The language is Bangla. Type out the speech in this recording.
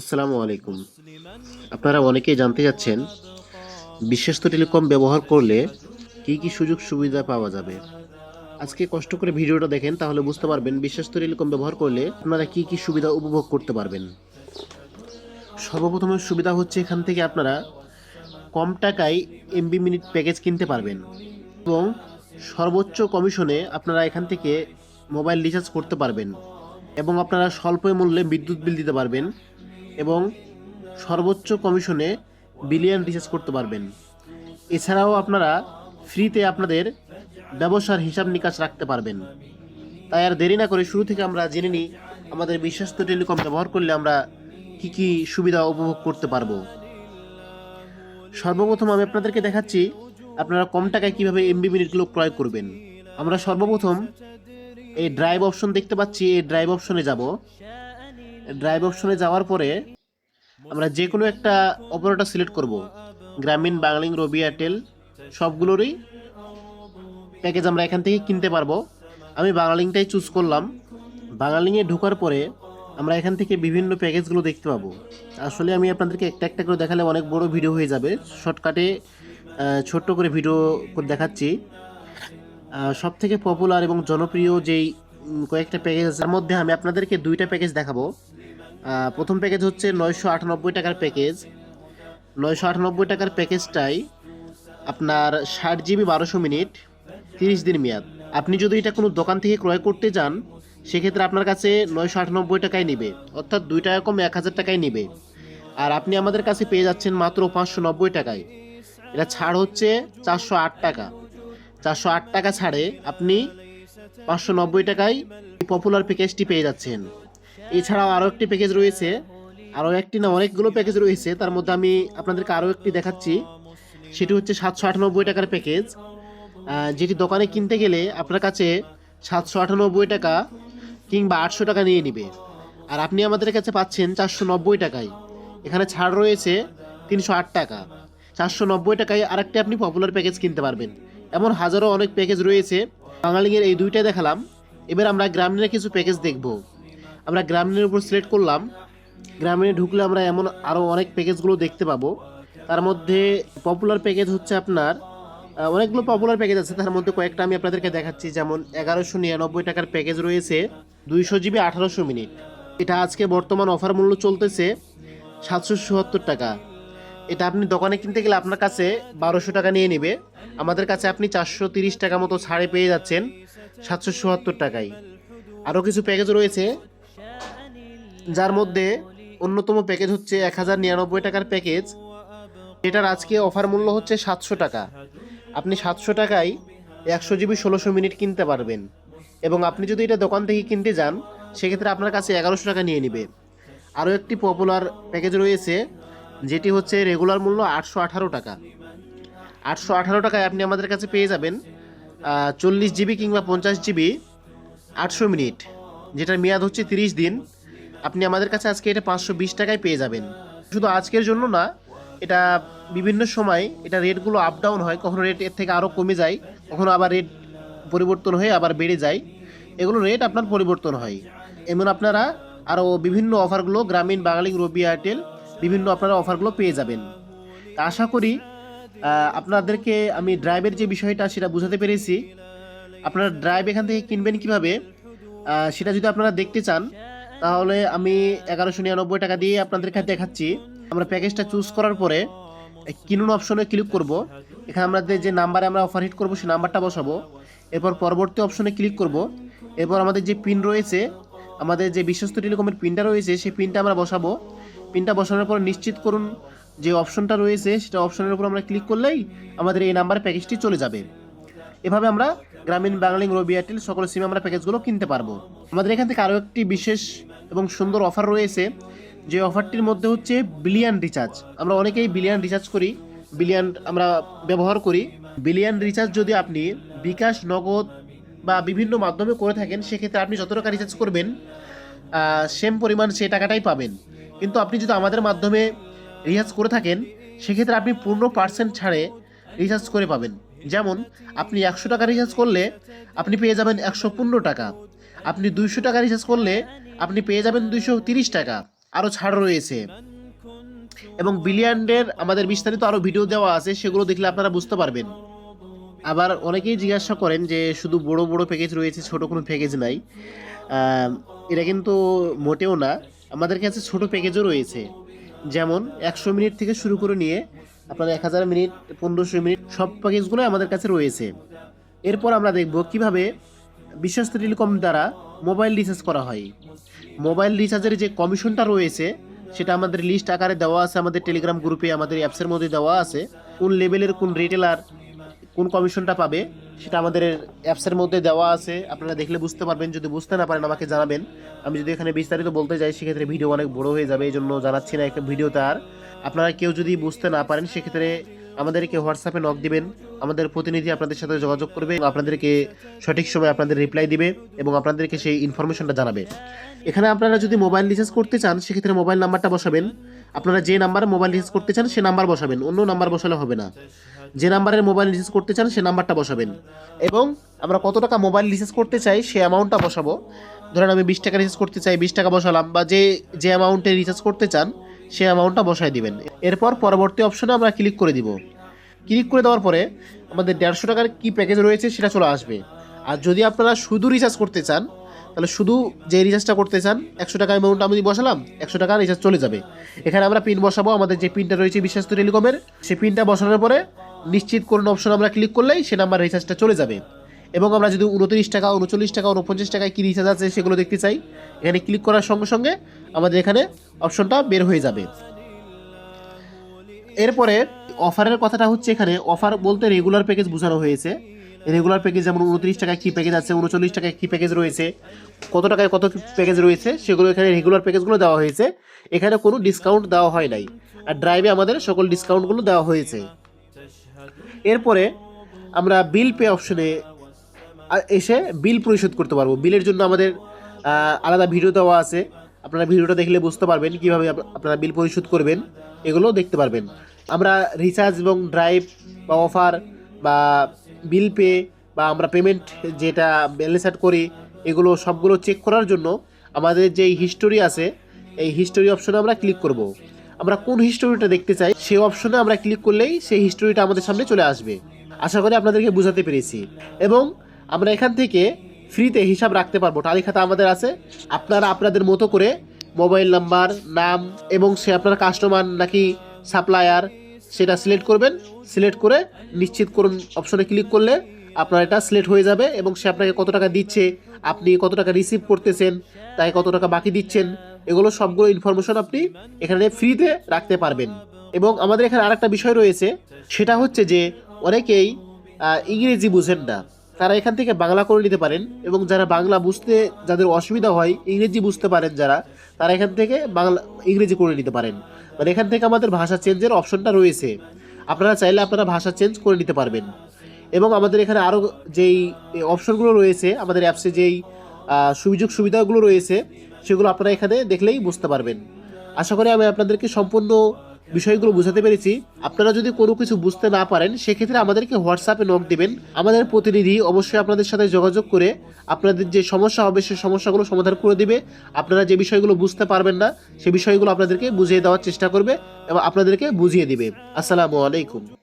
আসসালামু আলাইকুম। আপনারা অনেকেই জানতে চাচ্ছেন বিশ্বস্ত টেলিকম ব্যবহার করলে কি কি সুযোগ সুবিধা পাওয়া যাবে? আজকে কষ্ট করে ভিডিওটা দেখেন, তাহলে বুঝতে পারবেন বিশ্বস্ত টেলিকম ব্যবহার করলে আপনারা কি কি সুবিধা উপভোগ করতে পারবেন। সর্বপ্রথম সুবিধা হচ্ছে এখান থেকে আপনারা কম টাকায় এমবি মিনিট প্যাকেজ কিনতে পারবেন এবং সর্বোচ্চ কমিশনে আপনারা এখান থেকে মোবাইল রিচার্জ করতে পারবেন এবং আপনারা স্বল্প মূল্যে বিদ্যুৎ বিল দিতে পারবেন। এবং সর্বোচ্চ কমিশনে বিলিয়ন রিচার্জ করতে পারবেন। এছাড়াও আপনারা ফ্রিতে আপনাদের ব্যবসার হিসাব নিকাশ রাখতে পারবেন। তাই আর দেরি না করে শুরু থেকে আমরা জেনে নিই, আমাদের বিশ্বস্ত টেলিকম ব্যবহার করলে আমরা কি কি সুবিধা উপভোগ করতে পারব। সর্বপ্রথম আমি আপনাদেরকে দেখাচ্ছি, আপনারা কম টাকায় কীভাবে এমবি মিনিটগুলো ক্রয় করবেন। আমরা সর্বপ্রথম এই ড্রাইভ অপশন দেখতে পাচ্ছি, এই ড্রাইভ অপশনে যাব। ড্রাইভ অপশনে যাওয়ার পরে আমরা যে কোনো একটা অপারেটর সিলেক্ট করব। গ্রামীণ, বাংলিং, রবি এয়ারটেল সবগুলোরই প্যাকেজ আমরা এখান থেকে কিনতে পারব। আমি বাংলালিংটাই চুজ করলাম। বাংলালিংয়ে ঢোকার পরে আমরা এখান থেকে বিভিন্ন প্যাকেজগুলো দেখতে পাবো। আসলে আমি আপনাদেরকে একটা একটা করে দেখালে অনেক বড় ভিডিও হয়ে যাবে। শর্টকাটে ছোট্ট করে ভিডিও করে দেখাচ্ছি। সব থেকে পপুলার এবং জনপ্রিয় যেই কয়েকটা প্যাকেজ তার মধ্যে আমি আপনাদেরকে দুইটা প্যাকেজ দেখাবো। প্রথম প্যাকেজ হচ্ছে নয়শো আটানব্বই টাকার প্যাকেজ নয়শো আটানব্বই টাকার প্যাকেজটাই আপনার ষাট জিবি বারোশো মিনিট, তিরিশ দিন মেয়াদ। আপনি যদি এটা কোনো দোকান থেকে ক্রয় করতে যান, সেক্ষেত্রে আপনার কাছে নয়শো আটানব্বই টাকায় নেবে। অর্থাৎ দুই টাকা কম এক হাজার টাকায় নেবে। আর আপনি আমাদের কাছে পেয়ে যাচ্ছেন মাত্র পাঁচশো নব্বই টাকায়। এটা ছাড় হচ্ছে চারশো আট টাকা। চারশো আট টাকা ছাড়ে আপনি পাঁচশো নব্বই টাকায় পপুলার প্যাকেজটি পেয়ে যাচ্ছেন। এছাড়াও আরও একটি প্যাকেজ রয়েছে। আরও একটি না অনেকগুলো প্যাকেজ রয়েছে। তার মধ্যে আমি আপনাদেরকে আরও একটি দেখাচ্ছি। সেটি হচ্ছে সাতশো আটানব্বই টাকার প্যাকেজ যেটি দোকানে কিনতে গেলে আপনার কাছে সাতশো আটানব্বই টাকা কিংবা আটশো টাকা নিয়ে নেবে। আর আপনি আমাদের কাছে পাচ্ছেন চারশো নব্বই টাকায়। এখানে ছাড় রয়েছে তিনশো আট টাকা। চারশো নব্বই টাকায় আরেকটি আপনি পপুলার প্যাকেজ কিনতে পারবেন। এমন হাজারো অনেক প্যাকেজ রয়েছে। বাঙালির এই দুইটাই দেখালাম। এবার আমরা গ্রামীণের কিছু প্যাকেজ দেখব। আমরা গ্রামীণের উপর সিলেক্ট করলাম। গ্রামীণে ঢুকলে আমরা এমন আরও অনেক প্যাকেজগুলো দেখতে পাবো। তার মধ্যে পপুলার প্যাকেজ হচ্ছে আপনার অনেকগুলো পপুলার প্যাকেজ আছে। তার মধ্যে কয়েকটা আমি আপনাদেরকে দেখাচ্ছি। যেমন এগারোশো নিরানব্বই টাকার প্যাকেজ রয়েছে দুইশো জিবি আঠারোশো মিনিট। এটা আজকে বর্তমান অফার মূল্য চলতেছে সাতশো চুয়াত্তর টাকা। এটা আপনি দোকানে কিনতে গেলে আপনার কাছে বারোশো টাকা নিয়ে নেবে। আমাদের কাছে আপনি চারশো তিরিশ টাকা মতো ছাড়ে পেয়ে যাচ্ছেন সাতশো চুয়াত্তর টাকায়। আরও কিছু প্যাকেজ রয়েছে। যার মধ্যে অন্যতম প্যাকেজ হচ্ছে এক হাজার নিরানব্বই টাকার প্যাকেজ এটার আজকে অফার মূল্য হচ্ছে সাতশো টাকা। আপনি সাতশো টাকায় একশো জিবি ষোলোশো মিনিট কিনতে পারবেন। এবং আপনি যদি এটা দোকান থেকে কিনতে যান, সেক্ষেত্রে আপনার কাছে এগারোশো টাকা নিয়ে নেবে। আরও একটি পপুলার প্যাকেজ রয়েছে, যেটি হচ্ছে রেগুলার মূল্য আটশো আঠারো টাকা। আটশো আঠারো টাকায় আপনি আমাদের কাছে পেয়ে যাবেন চল্লিশ জিবি কিংবা পঞ্চাশ জিবি আটশো মিনিট, যেটার মেয়াদ হচ্ছে তিরিশ দিন। আপনি আমাদের কাছে আজকে এটা পাঁচশো বিশ টাকায় পেয়ে যাবেন। শুধু আজকের জন্য না, এটা বিভিন্ন সময় এটা রেটগুলো আপ ডাউন হয়, কখনো রেট এর থেকে আরও কমে যায়, কখনো আবার রেট পরিবর্তন হয়ে আবার বেড়ে যায়। এগুলো রেট আপনার পরিবর্তন হয়। এমন আপনারা আরও বিভিন্ন অফারগুলো গ্রামীণ বাঙালি রবি এয়ারটেল বিভিন্ন আপনারা অফারগুলো পেয়ে যাবেন। তা আশা করি আপনাদেরকে আমি ড্রাইভের যে বিষয়টা সেটা বুঝাতে পেরেছি। আপনারা ড্রাইভ এখান থেকে কিনবেন কীভাবে? সেটা যদি আপনারা দেখতে চান তাহলে আমি এগারোশো নিরানব্বই টাকা দিয়ে আপনাদেরকে দেখাচ্ছি। আমরা প্যাকেজটা চুজ করার পরে কিনুন অপশনে ক্লিক করব। এখানে আমাদের যে নাম্বারে আমরা অফার হিট করব, সেই নাম্বারটা বসাবো। এরপর পরবর্তী অপশনে ক্লিক করব। এরপর আমাদের যে পিন রয়েছে, আমাদের যে বিশ্বস্ত টেলিকমের পিনটা রয়েছে, সেই পিনটা আমরা বসাবো। পিনটা বসানোর পর নিশ্চিত করুন যে অপশনটা রয়েছে, সেটা অপশনের উপর আমরা ক্লিক করলেই আমাদের এই নাম্বার প্যাকেজটি চলে যাবে। এভাবে আমরা গ্রামীণ বাংলিং রবি এয়ারটেল সকল সিমে আমরা প্যাকেজগুলো কিনতে পারব। আমাদের এখান থেকে আরও একটি বিশেষ এবং সুন্দর অফার রয়েছে, যে অফারটির মধ্যে হচ্ছে বিলিয়ান রিচার্জ। আমরা অনেকেই বিলিয়ান রিচার্জ করি, বিলিয়ান আমরা ব্যবহার করি। বিলিয়ান রিচার্জ যদি আপনি বিকাশ, নগদ বা বিভিন্ন মাধ্যমে করে থাকেন, সেক্ষেত্রে আপনি যত টাকা রিচার্জ করবেন সেম পরিমাণ সেই টাকাটাই পাবেন। কিন্তু আপনি যদি আমাদের মাধ্যমে রিচার্জ করে থাকেন, সেক্ষেত্রে আপনি পনেরো পার্সেন্ট ছাড়ে রিচার্জ করে পাবেন। যেমন, আপনি একশো টাকা রিচার্জ করলে আপনি পেয়ে যাবেন একশো পনেরো টাকা। আপনি দুইশো টাকা রিচার্জ করলে আপনি পেয়ে যাবেন দুইশো তিরিশ টাকা। আরও ছাড় রয়েছে। এবং বিলিয়ান্ডের আমাদের বিস্তারিত আরও ভিডিও দেওয়া আছে, সেগুলো দেখলে আপনারা বুঝতে পারবেন। আবার অনেকেই জিজ্ঞাসা করেন যে, শুধু বড় বড় প্যাকেজ রয়েছে, ছোট কোনো প্যাকেজ নাই। এটা কিন্তু মোটেও না। আমাদের কাছে ছোট প্যাকেজও রয়েছে। যেমন, একশো মিনিট থেকে শুরু করে নিয়ে আপনার এক হাজার মিনিট, পনেরোশো মিনিট, সব প্যাকেজগুলো আমাদের কাছে রয়েছে। এরপর আমরা দেখব কীভাবে বিশ্বস্ত টেলিকম দ্বারা মোবাইল রিচার্জ করা হয়। মোবাইল রিচার্জের যে কমিশনটা রয়েছে, সেটা আমাদের লিস্ট আকারে দেওয়া আছে, আমাদের টেলিগ্রাম গ্রুপে আমাদের অ্যাপসের মধ্যে দেওয়া আছে। কোন লেভেলের কোন রিটেলার কোন কমিশনটা পাবে সেটা আমাদের অ্যাপসের মধ্যে দেওয়া আছে। আপনারা দেখলে বুঝতে পারবেন, যদি বুঝতে না পারেন আমাকে জানাবেন। আমি যদি এখানে বিস্তারিত বলতে যাই, সেক্ষেত্রে ভিডিও অনেক বড় হয়ে যাবে, এই জন্য জানাচ্ছি না একটা ভিডিও তার। আপনারা কেউ যদি বুঝতে না পারেন, সেক্ষেত্রে আমাদেরকে হোয়াটসঅ্যাপে নক দিবেন, আমাদের প্রতিনিধি আপনাদের সাথে যোগাযোগ করবে আপনাদেরকে সঠিক সময় আপনাদের রিপ্লাই দিবে এবং আপনাদেরকে সেই ইনফরমেশনটা জানাবে। এখানে আপনারা যদি মোবাইল রিচার্জ করতে চান, সেক্ষেত্রে মোবাইল নাম্বারটা বসাবেন। আপনারা যে নাম্বারে মোবাইল রিচার্জ করতে চান, সে নাম্বার বসাবেন, অন্য নাম্বার বসালে হবে না। যে নাম্বারের মোবাইল রিচার্জ করতে চান, সে নাম্বারটা বসাবেন। এবং আমরা কত টাকা মোবাইল রিচার্জ করতে চাই, সে অ্যামাউন্টটা বসাবো। ধরেন আমি বিশ টাকা রিচার্জ করতে চাই, বিশ টাকা বসালাম, বা যে যে অ্যামাউন্টে রিচার্জ করতে চান সে অ্যামাউন্টটা বসায় দিবেন। এরপর পরবর্তী অপশনে আমরা ক্লিক করে দিব। ক্লিক করে দেওয়ার পরে আমাদের দেড়শো টাকার কী প্যাকেজ রয়েছে সেটা চলে আসবে। আর যদি আপনারা শুধু রিচার্জ করতে চান, তাহলে শুধু যে রিচার্জটা করতে চান, একশো টাকা অ্যামাউন্ট আমি বসালাম, একশো টাকা রিচার্জ চলে যাবে। এখানে আমরা পিন বসাবো, আমাদের যে পিনটা রয়েছে বিশ্বাস্ত টেলিকমের সেই পিনটা বসানোর পরে নিশ্চিত করুন অপশন আমরা ক্লিক করলেই সে নাম্বার রিচার্জটা চলে যাবে। এবং আমরা যদি উনত্রিশ টাকা, উনচল্লিশ টাকা, উনপঞ্চাশ টাকায় কী রিচার্জ আছে সেগুলো দেখতে চাই। এখানে ক্লিক করার সঙ্গে সঙ্গে আমাদের এখানে অপশনটা বের হয়ে যাবে। এরপরে অফারের কথাটা হচ্ছে এখানে অফার বলতে রেগুলার প্যাকেজ বোঝানো হয়েছে। রেগুলার প্যাকেজ যেমন উনত্রিশ টাকায় কী প্যাকেজ আছে, উনচল্লিশ টাকায় কী প্যাকেজ রয়েছে, কত টাকায় কত প্যাকেজ রয়েছে, সেগুলো এখানে রেগুলার প্যাকেজগুলো দেওয়া হয়েছে। এখানে কোনো ডিসকাউন্ট দেওয়া হয় নাই। আর ড্রাইভে আমাদের সকল ডিসকাউন্টগুলো দেওয়া হয়েছে। এরপরে আমরা বিল পে অপশনে এসে বিল পরিশোধ করতে পারব। বিলের জন্য আমাদের আলাদা ভিডিও দেওয়া আছে। আপনারা ভিডিওটা দেখলে বুঝতে পারবেন কীভাবে আপনারা বিল পরিশোধ করবেন। এগুলো দেখতে পারবেন। আমরা রিচার্জ এবং ড্রাইভ বা অফার বা বিল পে বা আমরা পেমেন্ট যেটা ব্যালেন্স অ্যাড করি, এগুলো সবগুলো চেক করার জন্য আমাদের যেই হিস্টোরি আছে, এই হিস্টোরি অপশনে আমরা ক্লিক করব। আমরা কোন হিস্টোরিটা দেখতে চাই সেই অপশনে আমরা ক্লিক করলেই সেই হিস্টোরিটা আমাদের সামনে চলে আসবে। আশা করি আপনাদেরকে বোঝাতে পেরেছি। এবং আমরা এখান থেকে ফ্রিতে হিসাব রাখতে পারব। টালি খাতা আমাদের আছে, আপনারা আপনাদের মতো করে মোবাইল নাম্বার, নাম এবং সে আপনার কাস্টমার নাকি সাপ্লায়ার সেটা সিলেক্ট করবেন। সিলেক্ট করে নিশ্চিত করুন অপশনে ক্লিক করলে আপনার এটা সিলেক্ট হয়ে যাবে এবং সে আপনাকে কত টাকা দিচ্ছে, আপনি কত টাকা রিসিভ করতেছেন তাই কত টাকা বাকি দিচ্ছেন, এগুলো সবগুলো ইনফরমেশন আপনি এখানে ফ্রিতে রাখতে পারবেন। এবং আমাদের এখানে আরেকটা বিষয় রয়েছে, সেটা হচ্ছে যে অনেকেই ইংরেজি বুঝেন না। তারা এখান থেকে বাংলা করে নিতে পারেন এবং যারা বাংলা বুঝতে, যাদের অসুবিধা হয়, ইংরেজি বুঝতে পারেন যারা, তারা এখান থেকে বাংলা, ইংরেজি করে নিতে পারেন। মানে এখান থেকে আমাদের ভাষা চেঞ্জের অপশনটা রয়েছে। আপনারা চাইলে আপনারা ভাষা চেঞ্জ করে নিতে পারবেন। এবং আমাদের এখানে আরও যেই অপশনগুলো রয়েছে, আমাদের অ্যাপসে যেই সুযোগ সুবিধাগুলো রয়েছে, সেগুলো আপনারা এখানে দেখলেই বুঝতে পারবেন। আশা করি আমি আপনাদেরকে সম্পূর্ণ বিষয়গুলো বুঝাতে পেরেছি। আপনারা যদি কোনো কিছু বুঝতে না পারেন, সেক্ষেত্রে আমাদেরকে হোয়াটসঅ্যাপে নক দেবেন। আমাদের প্রতিনিধি অবশ্যই আপনাদের সাথে যোগাযোগ করে আপনাদের যে সমস্যা হবে, সে সমস্যাগুলো সমাধান করে দিবে। আপনারা যে বিষয়গুলো বুঝতে পারবেন না, সে বিষয়গুলো আপনাদেরকে বুঝিয়ে দেওয়ার চেষ্টা করবে এবং আপনাদেরকে বুঝিয়ে দিবে। আসসালামু আলাইকুম।